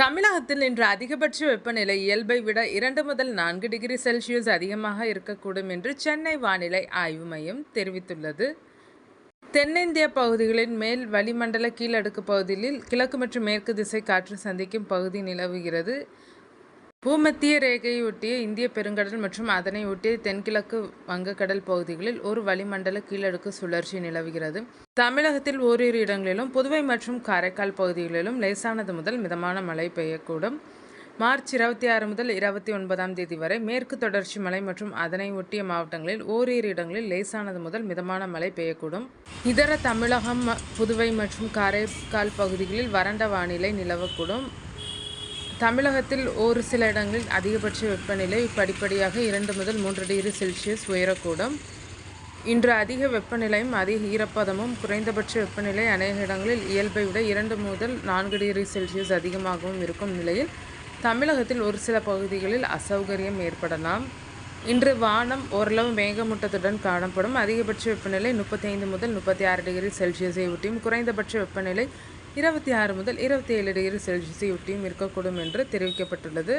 தமிழகத்தில் இன்று அதிகபட்ச வெப்பநிலை இயல்பை விட இரண்டு முதல் நான்கு டிகிரி செல்சியஸ் அதிகமாக இருக்கக்கூடும் என்று சென்னை வானிலை ஆய்வு மையம் தெரிவித்துள்ளது. தென்னிந்திய பகுதிகளின் மேல் வளிமண்டல கீழடுக்கு பகுதியில் கிழக்கு மற்றும் மேற்கு திசை காற்று சந்திக்கும் பகுதி நிலவுகிறது. பூமத்திய ரேகையை ஒட்டிய இந்திய பெருங்கடல் மற்றும் அதனை ஒட்டிய தென்கிழக்கு வங்கக்கடல் பகுதிகளில் ஒரு வளிமண்டல கீழடுக்கு சுழற்சி நிலவுகிறது. தமிழகத்தில் ஓரிரு இடங்களிலும் புதுவை மற்றும் காரைக்கால் பகுதிகளிலும் லேசானது முதல் மிதமான மழை பெய்யக்கூடும். மார்ச் இருபத்தி ஆறு முதல் இருபத்தி ஒன்பதாம் தேதி வரை மேற்கு தொடர்ச்சி மலை மற்றும் அதனை ஒட்டிய மாவட்டங்களில் ஓரிரு இடங்களில் லேசானது முதல் மிதமான மழை பெய்யக்கூடும். இதர தமிழகம் புதுவை மற்றும் காரைக்கால் பகுதிகளில் வறண்ட வானிலை நிலவக்கூடும். தமிழகத்தில் ஒரு சில இடங்களில் அதிகபட்ச வெப்பநிலை படிப்படியாக இரண்டு முதல் மூன்று டிகிரி செல்சியஸ் உயரக்கூடும். இன்று அதிக வெப்பநிலையும் அதிக ஈரப்பதமும் குறைந்தபட்ச வெப்பநிலை அநேக இடங்களில் இயல்பை விட இரண்டு முதல் நான்கு டிகிரி செல்சியஸ் அதிகமாகவும் இருக்கும் நிலையில் தமிழகத்தில் ஒரு சில பகுதிகளில் அசௌகரியம் ஏற்படலாம். இன்று வானம் ஓரளவு மேகமூட்டத்துடன் காணப்படும். அதிகபட்ச வெப்பநிலை முப்பத்தைந்து முதல் முப்பத்தி ஆறு டிகிரி செல்சியஸை ஒட்டியும் குறைந்தபட்ச வெப்பநிலை இருபத்தி ஆறு முதல் இருபத்தி ஏழு டிகிரி செல்சியஸையொட்டியும் இருக்கக்கூடும் என்று தெரிவிக்கப்பட்டுள்ளது.